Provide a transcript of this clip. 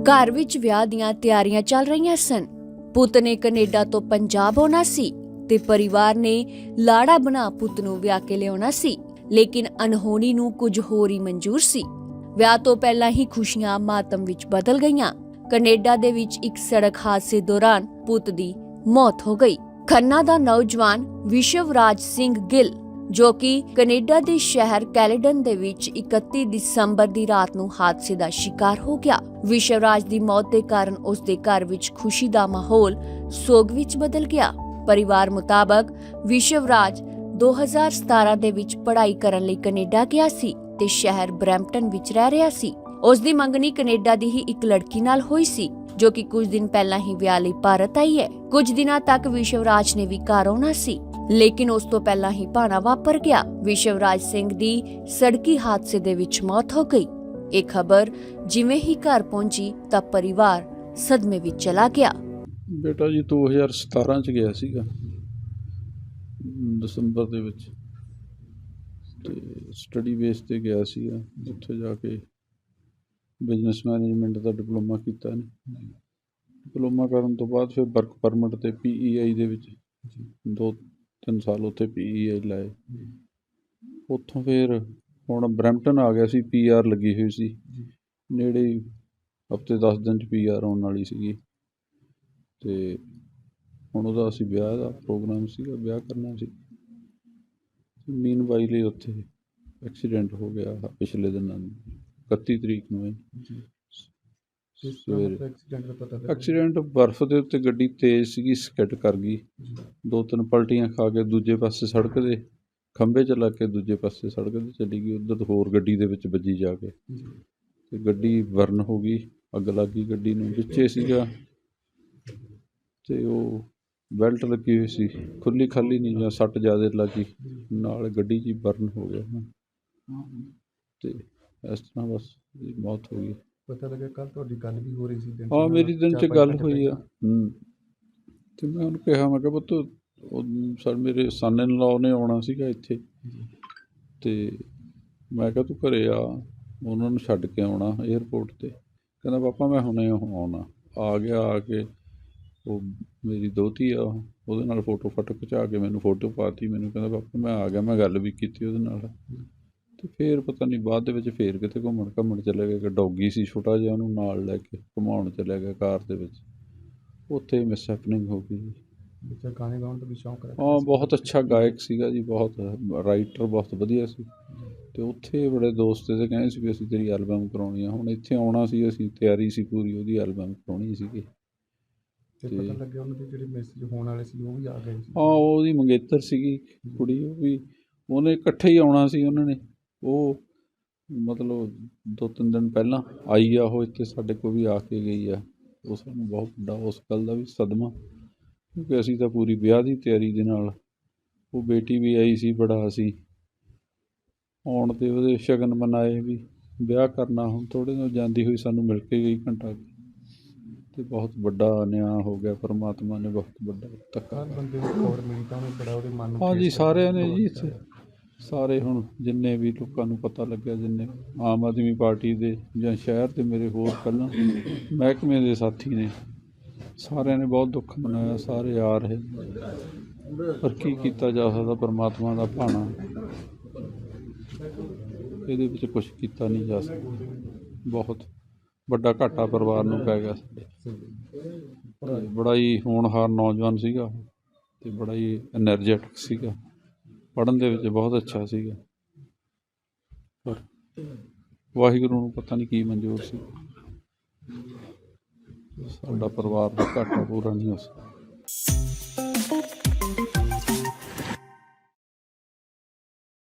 ਘਰ ਵਿੱਚ ਵਿਆਹ ਦੀਆਂ ਤਿਆਰੀਆਂ ਚੱਲ ਰਹੀਆਂ ਸਨ। ਪੁੱਤ ਨੇ ਕੈਨੇਡਾ ਤੋਂ ਪੰਜਾਬ ਆਉਣਾ ਸੀ ਤੇ ਪਰਿਵਾਰ ਨੇ ਲਾੜਾ ਬਣਾ ਪੁੱਤ ਨੂੰ ਵਿਆਹ ਕੇ ਲਿਆਉਣਾ ਸੀ, ਲੇਕਿਨ ਅਨਹੋਣੀ ਨੂੰ ਕੁਝ ਹੋਰ ਹੀ ਮਨਜ਼ੂਰ ਸੀ। ਵਿਆਹ ਤੋਂ ਪਹਿਲਾਂ ਹੀ ਖੁਸ਼ੀਆਂ ਮਾਤਮ ਵਿੱਚ ਬਦਲ ਗਈਆਂ। ਕੈਨੇਡਾ ਦੇ ਵਿੱਚ ਇੱਕ ਸੜਕ ਹਾਦਸੇ ਦੌਰਾਨ ਪੁੱਤ ਦੀ ਮੌਤ ਹੋ ਗਈ। ਖੰਨਾ ਦਾ ਨੌਜਵਾਨ ਵਿਸ਼ਵਰਾਜ ਸਿੰਘ ਗਿੱਲ ਜੋ ਕਿ ਕੈਨੇਡਾ ਦੇ ਸ਼ਹਿਰ ਕੈਲੇਡਨ ਦੇ ਵਿੱਚ 31 ਦਸੰਬਰ ਦੀ ਰਾਤ ਨੂੰ ਹਾਦਸੇ ਦਾ ਸ਼ਿਕਾਰ ਹੋ ਗਿਆ। ਵਿਸ਼ਵਰਾਜ ਦੀ ਮੌਤ ਦੇ ਕਾਰਨ ਉਸ ਦੇ ਘਰ ਵਿੱਚ ਖੁਸ਼ੀ ਦਾ ਮਾਹੌਲ ਸੋਗ ਵਿੱਚ ਬਦਲ ਗਿਆ। ਪਰਿਵਾਰ ਮੁਤਾਬਕ ਵਿਸ਼ਵਰਾਜ 2017 ਦੇ ਵਿੱਚ ਪੜ੍ਹਾਈ ਕਰਨ ਲਈ ਕੈਨੇਡਾ ਗਿਆ ਸੀ ਤੇ ਸ਼ਹਿਰ ਬਰੈਂਪਟਨ ਵਿੱਚ ਰਹਿ ਰਿਹਾ ਸੀ। ਉਸ ਦੀ ਮੰਗਣੀ ਕੈਨੇਡਾ ਦੀ ਹੀ ਇੱਕ ਲੜਕੀ ਨਾਲ ਹੋਈ ਸੀ, ਜੋ ਕਿ ਕੁਝ ਦਿਨ ਪਹਿਲਾਂ ਹੀ ਵਿਆਹ ਲਈ ਭਾਰਤ ਆਈ ਹੈ। ਕੁਝ ਦਿਨਾਂ ਤੱਕ ਵਿਸ਼ਵਰਾਜ ਨੇ ਵੀ ਘਰ ਆਉਣਾ ਸੀ। ਲੇਕਿਨ ਉਸ ਤੋਂ ਪਹਿਲਾਂ ਹੀ ਭਾਣਾ ਵਾਪਰ ਗਿਆ। ਵਿਸ਼ਵਰਾਜ ਸਿੰਘ ਦੀ ਸੜਕੀ ਹਾਦਸੇ ਦੇ ਵਿੱਚ ਮੌਤ ਹੋ ਗਈ। ਇਹ ਖਬਰ ਜਿਵੇਂ ਹੀ ਘਰ ਪਹੁੰਚੀ ਤਾਂ ਪਰਿਵਾਰ ਸਦਮੇ ਵਿੱਚ ਚਲਾ ਗਿਆ। ਬੇਟਾ ਜੀ 2017 ਚ ਗਿਆ ਸੀਗਾ। ਦਸੰਬਰ ਦੇ ਵਿੱਚ। ਤੇ ਸਟੱਡੀ ਬੇਸ ਤੇ ਗਿਆ ਸੀਗਾ ਉੱਥੇ ਜਾ ਕੇ ਬਿਜ਼ਨਸ ਮੈਨੇਜਮੈਂਟ ਦਾ ਡਿਪਲੋਮਾ ਕੀਤਾ ਨੇ ਡਿਪਲੋਮਾ ਕਰਨ ਤੋਂ ਬਾਅਦ ਫਿਰ ਵਰਕ ਪਰਮਿਟ ਤੇ ਪੀਈਆਈ ਦੇ ਵਿੱਚ। ਦੋ ਤਿੰਨ ਸਾਲ ਉੱਥੇ ਪੀਈਆਈ ਲਾਏ ਉੱਥੋਂ ਫਿਰ ਹੁਣ ਬਰੈਂਪਟਨ ਆ ਗਿਆ ਸੀ ਪੀਆਰ ਲੱਗੀ ਹੋਈ ਸੀ। ਨੇੜੇ ਹਫ਼ਤੇ 10 ਦਿਨ ਚ ਪੀਆਰ ਆਉਣ ਵਾਲੀ ਸੀਗੀ। ਤੇ ਹੁਣ ਉਹਦਾ ਅਸੀਂ ਵਿਆਹ ਦਾ ਪ੍ਰੋਗਰਾਮ ਸੀਗਾ ਵਿਆਹ ਕਰਨਾ ਸੀ। ਮੀਨ ਵਾਈਲੇ ਉੱਥੇ ਐਕਸੀਡੈਂਟ ਹੋ ਗਿਆ ਪਿਛਲੇ ਦਿਨਾਂ ਨੂੰ 31 ਤਰੀਕ ਨੂੰ ਸਵੇਰੇ। ਐਕਸੀਡੈਂਟ ਦਾ ਪਤਾ ਲੱਗਾ ਐਕਸੀਡੈਂਟ ਬਰਫ਼ ਦੇ ਉੱਤੇ ਗੱਡੀ ਤੇਜ਼ ਸੀਗੀ ਸਕਿੱਡ ਕਰ ਗਈ। ਦੋ ਤਿੰਨ ਪਲਟੀਆਂ ਖਾ ਕੇ ਦੂਜੇ ਪਾਸੇ ਸੜਕ ਦੇ ਖੰਭੇ 'ਚ ਲੱਗ ਕੇ ਦੂਜੇ ਪਾਸੇ ਸੜਕ ਤੇ ਚਲੀ ਗਈ ਉੱਧਰ ਹੋਰ ਗੱਡੀ ਦੇ ਵਿੱਚ ਵੱਜੀ ਜਾ ਕੇ। ਤੇ ਗੱਡੀ ਬਰਨ ਹੋ ਗਈ ਅੱਗ ਲੱਗ ਗੱਡੀ ਨੂੰ ਵਿੱਚੇ ਸੀਗਾ। ਤੇ ਉਹ ਬੈਲਟ ਲੱਗੀ ਹੋਈ ਸੀ ਖੁੱਲੀ ਖਾਲੀ ਨਹੀਂ ਜਾਂ ਸੱਟ ਜ਼ਿਆਦਾ ਲੱਗੀ ਨਾਲ ਗੱਡੀ ਹੀ ਬਰਨ ਹੋ ਗਿਆ ਤੇ ਇਸ ਤਰ੍ਹਾਂ ਬਸ ਮੌਤ ਹੋ ਗਈ। ਪਤਾ ਲੱਗਾ ਕੱਲ ਤੁਹਾਡੀ ਗੱਲ ਵੀ ਹੋ ਰਹੀ ਸੀ ਦਿਨ 'ਚ। ਹਾਂ ਮੇਰੀ ਦਿਨ ਚ ਗੱਲ ਹੋਈ ਆ। ਹੂੰ। ਤੇ ਮੈਂ ਉਹਨੂੰ ਕਿਹਾ ਮੈਂ ਕਿਹਾ ਪੁੱਤ ਉਹ ਸਰ ਮੇਰੇ ਸਨ ਇਨ ਲਾਅ ਨੇ ਆਉਣਾ ਸੀਗਾ ਇੱਥੇ। ਤੇ ਮੈਂ ਕਿਹਾ ਤੂੰ ਘਰੇ ਆ। ਉਹਨਾਂ ਨੂੰ ਛੱਡ ਕੇ ਆਉਣਾ 에ਅਰਪੋਰਟ ਤੇ। ਕਹਿੰਦਾ ਪਾਪਾ ਮੈਂ ਹੁਣੇ ਆਉਣਾ। ਆ ਗਿਆ ਆ ਕੇ ਉਹ ਮੇਰੀ ਦੋਤੀ ਆ ਉਹਦੇ ਨਾਲ ਫੋਟੋ ਫੋਟੋ ਖਿਚਾ ਕੇ ਮੈਨੂੰ ਫੋਟੋ ਪਾਤੀ। ਮੈਨੂੰ ਕਹਿੰਦਾ ਪਾਪਾ ਮੈਂ ਆ ਗਿਆ ਮੈਂ ਗੱਲ ਵੀ ਕੀਤੀ ਉਹਦੇ ਨਾਲ। ਤੇ ਫੇਰ ਪਤਾ ਨਹੀਂ ਬਾਅਦ ਦੇ ਵਿੱਚ ਫੇਰ ਕਿਤੇ ਘੁੰਮਣ ਘੁੰਮਣ ਚਲੇ ਗਏ। ਕਿ ਡੌਗੀ ਸੀ ਛੋਟਾ ਜਿਹਾ ਉਹਨੂੰ ਨਾਲ ਲੈ ਕੇ ਘੁਮਾਉਣ ਚਲੇ ਗਏ ਕਾਰ ਦੇ ਵਿੱਚ। ਉੱਥੇ ਮਿਸ ਹੈਪਨਿੰਗ ਹੋ ਗਈ ਜੀ। ਬੱਚਾ ਗਾਣੇ ਗਾਉਣ ਦਾ ਵੀ ਸ਼ੌਂਕ ਰੱਖਦਾ ਹਾਂ। ਬਹੁਤ ਅੱਛਾ ਗਾਇਕ ਸੀਗਾ ਜੀ ਬਹੁਤ ਰਾਈਟਰ ਬਹੁਤ ਵਧੀਆ ਸੀ। ਤੇ ਉੱਥੇ ਬੜੇ ਦੋਸਤ ਤੇ ਕਹਿੰਦੇ ਸੀ ਵੀ ਅਸੀਂ ਤੇਰੀ ਐਲਬਮ ਕਰਾਉਣੀ ਆ। ਹੁਣ ਇੱਥੇ ਆਉਣਾ ਸੀ ਅਸੀਂ ਤਿਆਰੀ ਸੀ ਪੂਰੀ ਉਹਦੀ ਐਲਬਮ ਕਰਾਉਣੀ ਸੀਗੀ। ਤੇ- ਪਤਾ ਲੱਗਿਆ ਉਹਨਾਂ ਦੇ ਜਿਹੜੇ ਮੈਸੇਜ ਹੋਣ ਵਾਲੇ ਸੀ ਉਹ ਵੀ ਆ ਗਏ ਸੀ। ਹਾਂ ਉਹਦੀ ਮੰਗੇਤਰ ਸੀਗੀ ਕੁੜੀ ਉਹ ਵੀ ਉਹਨੇ ਇਕੱਠੇ ਹੀ ਆਉਣਾ ਸੀ ਉਹਨਾਂ ਨੇ। ਉਹ ਮਤਲਬ ਦੋ ਤਿੰਨ ਦਿਨ ਪਹਿਲਾਂ ਆਈ ਆ ਉਹ ਇੱਥੇ ਸਾਡੇ ਕੋਲ ਵੀ ਆ ਕੇ ਗਈ ਆ ਉਹ ਸਾਨੂੰ ਬਹੁਤ ਵੱਡਾ ਉਸ ਗੱਲ ਦਾ ਵੀ ਸਦਮਾ ਕਿਉਂਕਿ ਅਸੀਂ ਤਾਂ ਪੂਰੀ ਵਿਆਹ ਦੀ ਤਿਆਰੀ ਦੇ ਨਾਲ ਉਹ ਬੇਟੀ ਵੀ ਆਈ ਸੀ ਬੜਾ ਅਸੀਂ ਆਉਣ ਤੇ ਉਹਦੇ ਸ਼ਗਨ ਮਨਾਏ ਵੀ ਵਿਆਹ ਕਰਨਾ ਹੁਣ ਥੋੜੇ ਦਿਨ ਜਾਂਦੀ ਹੋਈ ਸਾਨੂੰ ਮਿਲ ਕੇ ਗਈ ਘੰਟਾ। ਤੇ ਬਹੁਤ ਵੱਡਾ ਨਿਆਂ ਹੋ ਗਿਆ ਪਰਮਾਤਮਾ ਨੇ ਬਹੁਤ ਵੱਡਾ ਧੱਕਾ ਬੰਦੇ ਨੂੰ ਖਬਰ ਮਿਲੀ ਤਾਂ ਉਹਨੇ ਬੜਾ ਉਹਦੇ ਮਨ ਨੂੰ ਹਾਂ ਜੀ ਸਾਰਿਆਂ ਨੇ। ਜੀ ਇੱਥੇ ਸਾਰੇ ਹੁਣ ਜਿੰਨੇ ਵੀ ਲੋਕਾਂ ਨੂੰ ਪਤਾ ਲੱਗਿਆ, ਜਿੰਨੇ ਆਮ ਆਦਮੀ ਪਾਰਟੀ ਦੇ ਜਾਂ ਸ਼ਹਿਰ ਤੇ ਮੇਰੇ ਹੋਰ ਪਹਿਲਾਂ ਮਹਿਕਮੇ ਦੇ ਸਾਥੀ ਨੇ, ਸਾਰਿਆਂ ਨੇ ਬਹੁਤ ਦੁੱਖ ਮਨਾਇਆ, ਸਾਰੇ ਆ ਰਹੇ ਪਰ ਕੀ ਕੀਤਾ ਜਾ ਸਕਦਾ? ਪਰਮਾਤਮਾ ਦਾ ਭਾਣਾ ਇਹਦੇ ਵਿੱਚ ਕੁਝ ਕੀਤਾ ਨਹੀਂ ਜਾ ਸਕਦਾ। ਬਹੁਤ ਵੱਡਾ ਘਾਟਾ ਪਰਿਵਾਰ ਨੂੰ ਪੈ ਗਿਆ ਬੜਾ ਹੀ ਹੋਣਹਾਰ ਨੌਜਵਾਨ ਸੀਗਾ ਤੇ ਬੜਾ ਹੀ એનર્ਜੈਟਿਕ ਸੀਗਾ। ਪੜ੍ਹਨ ਦੇ ਵਿੱਚ ਬਹੁਤ ਅੱਛਾ ਸੀਗਾ। ਪਰ ਵਾਹਿਗੁਰੂ ਨੂੰ ਪਤਾ ਨਹੀਂ ਕੀ ਮਨਜ਼ੂਰ ਸੀ। ਸਾਡਾ ਪਰਿਵਾਰ ਦਾ ਘਾਟਾ ਪੂਰਾ ਨਹੀਂ ਹੋ ਸਕਿਆ